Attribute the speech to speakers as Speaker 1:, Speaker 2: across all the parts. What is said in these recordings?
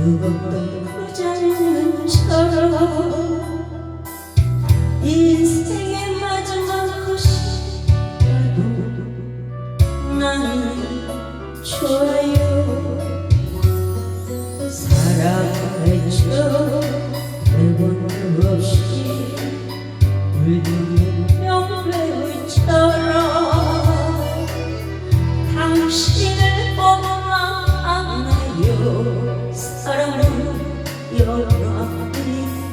Speaker 1: 뜨거운 구절처럼 인생의 마지막 것이라도 나는 좋아요 사랑해줘 대본 없이 울리면 รัก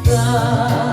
Speaker 1: กัน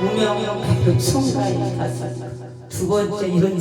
Speaker 1: 무명 백성가에 가서 두 번째 이런